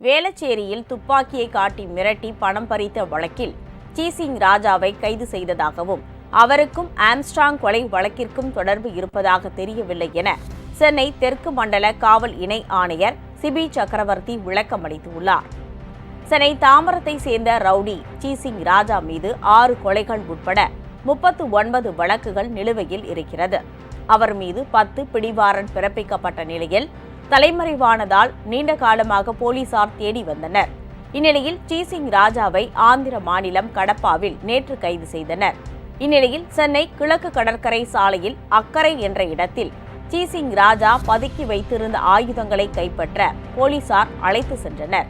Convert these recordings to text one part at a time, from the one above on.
வேளச்சேரியில் துப்பாக்கியை காட்டி மிரட்டி பணம் பறித்த வழக்கில் சீசிங் ராஜாவை கைது செய்ததாகவும் அவருக்கும் ஆம்ஸ்ட்ராங் கொலை வழக்கிற்கும் தொடர்பு இருப்பதாக தெரியவில்லை என சென்னை தெற்கு மண்டல காவல் இணை ஆணையர் சிபி சக்கரவர்த்தி விளக்கமளித்துள்ளார் சென்னை தாமரத்தை சேர்ந்த ரவுடி சீசிங் ராஜா மீது ஆறு கொலைகள் உட்பட முப்பத்து ஒன்பது வழக்குகள் நிலுவையில் இருக்கிறது. அவர் மீது பத்து பிடிவாரண்ட் பிறப்பிக்கப்பட்ட நிலையில் தலைமறைவானதால் நீண்ட காலமாக போலீசார் தேடி வந்தனர். இந்நிலையில் சீசிங் ராஜாவை ஆந்திர மாநிலம் கடப்பாவில் நேற்று கைது செய்தனர். இந்நிலையில் சென்னை கிழக்கு கடற்கரை சாலையில் அக்கரை என்ற இடத்தில் சீசிங் ராஜா பதுக்கி வைத்திருந்த ஆயுதங்களை கைப்பற்ற போலீசார் அழைத்து சென்றனர்.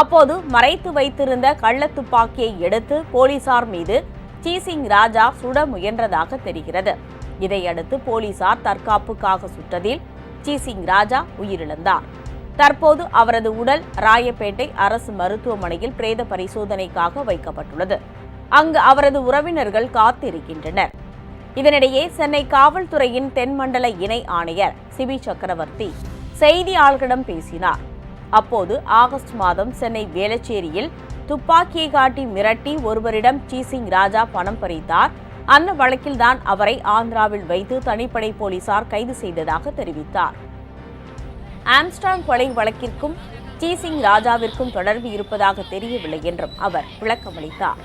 அப்போது மறைத்து வைத்திருந்த கள்ளத்துப்பாக்கியை எடுத்து போலீசார் மீது சீசிங் ராஜா சுட முயன்றதாக தெரிகிறது. இதையடுத்து போலீசார் தற்காப்புக்காக சுட்டதில் சீசிங் ராஜா உயிரிழந்தார். தற்போது அவரது உடல் ராயப்பேட்டை அரசு மருத்துவமனையில் பிரேத பரிசோதனைக்காக வைக்கப்பட்டுள்ளது. அங்கு அவரது உறவினர்கள் காத்திருக்கின்றனர். இதனிடையே சென்னை காவல்துறையின் தென்மண்டல இணை ஆணையர் சிபி சக்கரவர்த்தி செய்தியாளர்களிடம் பேசினார். அப்போது ஆகஸ்ட் மாதம் சென்னை வேளச்சேரியில் துப்பாக்கியை காட்டி மிரட்டி ஒருவரிடம் சீசிங் ராஜா பணம் பறித்தார். அந்த வழக்கில்தான் அவரை ஆந்திராவில் வைத்து தனிப்படை போலீசார் கைது செய்ததாக தெரிவித்தார். ஆம்ஸ்டாங் கொலை வழக்கிற்கும் சீசிங் ராஜாவிற்கும் தொடர்பு இருப்பதாக தெரியவில்லை என்றும் அவர் விளக்கமளித்தார்.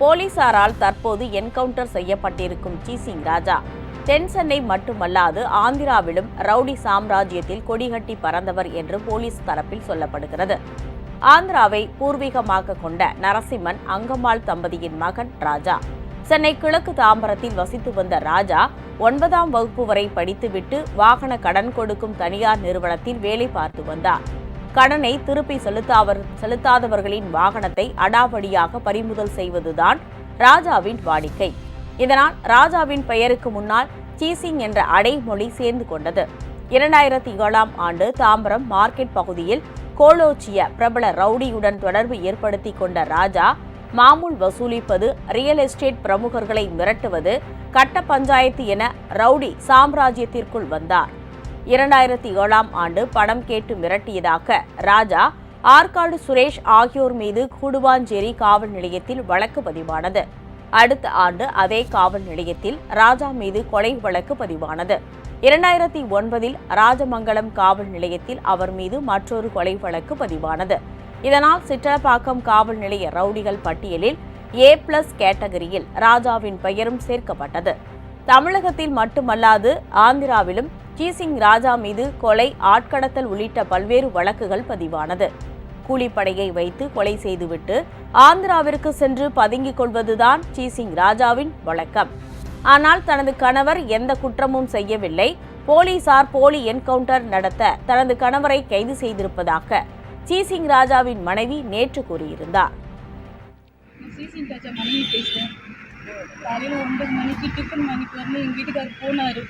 போலீசாரால் தற்போது என்கவுண்டர் செய்யப்பட்டிருக்கும் சீசிங் ராஜா தென் சென்னை மட்டுமல்லாது ஆந்திராவிலும் ரவுடி சாம்ராஜ்யத்தில் கொடிகட்டி பறந்தவர் என்று போலீஸ் தரப்பில் சொல்லப்படுகிறது. ஆந்திராவை பூர்வீகமாக கொண்ட நரசிம்மன் அங்கம்மாள் தம்பதியின் மகன் ராஜா. சென்னை கிழக்கு தாம்பரத்தில் வசித்து வந்த ராஜா ஒன்பதாம் வகுப்பு வரை படித்துவிட்டு வாகன கடன் கொடுக்கும் தனியார் நிறுவனத்தில் வேலை பார்த்து வந்தார். கடனை திருப்பி செலுத்தாவர் செலுத்தாதவர்களின் வாகனத்தை அடாவடியாக பறிமுதல் செய்வதுதான் ராஜாவின் வாடிக்கை. இதனால் ராஜாவின் பெயருக்கு முன்னால் சீசிங் என்ற அடைமொழி சேர்ந்து கொண்டது. இரண்டாயிரத்தி ஏழாம் ஆண்டு தாம்பரம் மார்க்கெட் பகுதியில் கோலோச்சிய பிரபல ரவுடியுடன் தொடர்பு ஏற்படுத்தி கொண்ட ராஜா மாமூல் வசூலிப்பது ரியல் எஸ்டேட் பிரமுகர்களை மிரட்டுவது கட்ட பஞ்சாயத்து என ரவுடி சாம்ராஜ்யத்திற்குள் வந்தார். இரண்டாயிரத்தி ஏழாம் ஆண்டு பணம் கேட்டு மிரட்டியதாக ராஜா ஆற்காடு சுரேஷ் ஆகியோர் மீது கூடுவாஞ்சேரி காவல் நிலையத்தில் வழக்கு பதிவானது. அடுத்த ஆண்டு அதே காவல் நிலையத்தில் ராஜா மீது கொலை வழக்கு பதிவானது. இரண்டாயிரத்தி ஒன்பதில் ராஜமங்கலம் காவல் நிலையத்தில் அவர் மீது மற்றொரு கொலை வழக்கு பதிவானது. இதனால் சிற்றப்பாக்கம் காவல் நிலைய ரவுடிகள் பட்டியலில் ஏ பிளஸ் கேட்டகரியில் ராஜாவின் பெயரும் சேர்க்கப்பட்டது. தமிழகத்தில் மட்டுமல்லாது ஆந்திராவிலும் சீசிங் ராஜா மீது கொலை ஆட்கடத்தல் உள்ளிட்ட பல்வேறு வழக்குகள் பதிவானது. கூலிப்படையை வைத்து கொலை செய்துவிட்டு ஆந்திராவிற்கு சென்று பதுங்கிக் கொள்வதுதான் சீசிங் ராஜாவின் வழக்கம். ஆனால் தனது கணவர் எந்த குற்றமும் செய்யவில்லை. போலீசார் போலி என்கவுண்டர் நடத்த தனது கணவரை கைது செய்திருப்பதாக சீசிங் ராஜாவின் மனைவி நேற்று கூறியிருந்தார். காலையில் ஒன்பது மணிக்கு டிஃபன் மணிக்கு வந்து எங்கள் வீட்டுக்காரர் போனார்.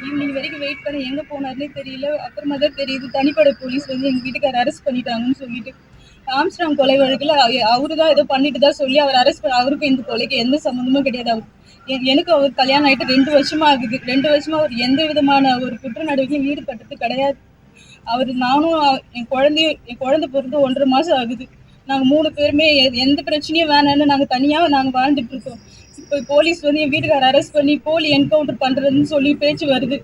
ஈவினிங் வரைக்கும் வெயிட் பண்ணி எங்கே போனார்னே தெரியல. அப்புறமா தான் தெரியுது தனிப்படை போலீஸ் வந்து எங்கள் வீட்டுக்காரர் அரெஸ்ட் பண்ணிட்டாங்கன்னு சொல்லிட்டு. ஆம்ஸ்டாங் கொலை வழக்கில் அவரு தான் ஏதோ பண்ணிட்டு தான் சொல்லி அவர் அரெஸ்ட் பண்ண அவருக்கும் இந்த கொலைக்கு எந்த சம்மந்தமும் கிடையாது. அவர் எனக்கு அவர் கல்யாணம் ஆகிட்டு ரெண்டு வருஷமா ஆகுது. ரெண்டு வருஷமா அவர் எந்த விதமான ஒரு குற்ற நடவடிக்கையும் ஈடுபட்டது கிடையாது. அவர் நானும் என் குழந்தையும் என் குழந்தை பிறந்து ஒன்றரை மாதம் ஆகுது. நாங்கள் மூணு பேருமே எ- எந்த பிரச்சனையும் வேணாம்னு நாங்கள் தனியாக நாங்கள் வாழ்ந்துட்டு இருக்கோம். போலீஸ் வந்து என் வீட்டுக்கார அரெஸ்ட் பண்ணி போலி என்கவுண்டர் பண்ணுறதுன்னு சொல்லி பேச்சு வருது.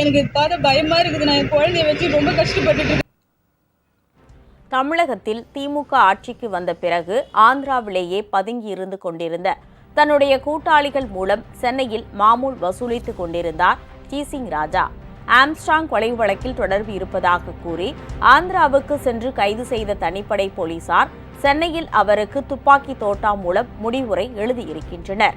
எனக்கு பார்த்த பயமாக இருக்குது. நான் என் குழந்தைய வச்சு ரொம்ப கஷ்டப்பட்டுட்டு தமிழகத்தில் திமுக ஆட்சிக்கு வந்த பிறகு ஆந்திராவிலேயே பதுங்கி இருந்து கொண்டிருந்த தன்னுடைய கூட்டாளிகள் மூலம் சென்னையில் மாமூல் வசூலித்துக் கொண்டிருந்தார் சீசிங் ராஜா. ஆம்ஸ்டாங் கொலை வழக்கில் தொடர்பு இருப்பதாக கூறி ஆந்திராவுக்கு சென்று கைது செய்த தனிப்படை போலீசார் சென்னையில் அவருக்கு துப்பாக்கி தோட்டா மூலம் முடிவுரை எழுதியிருக்கின்றனர்.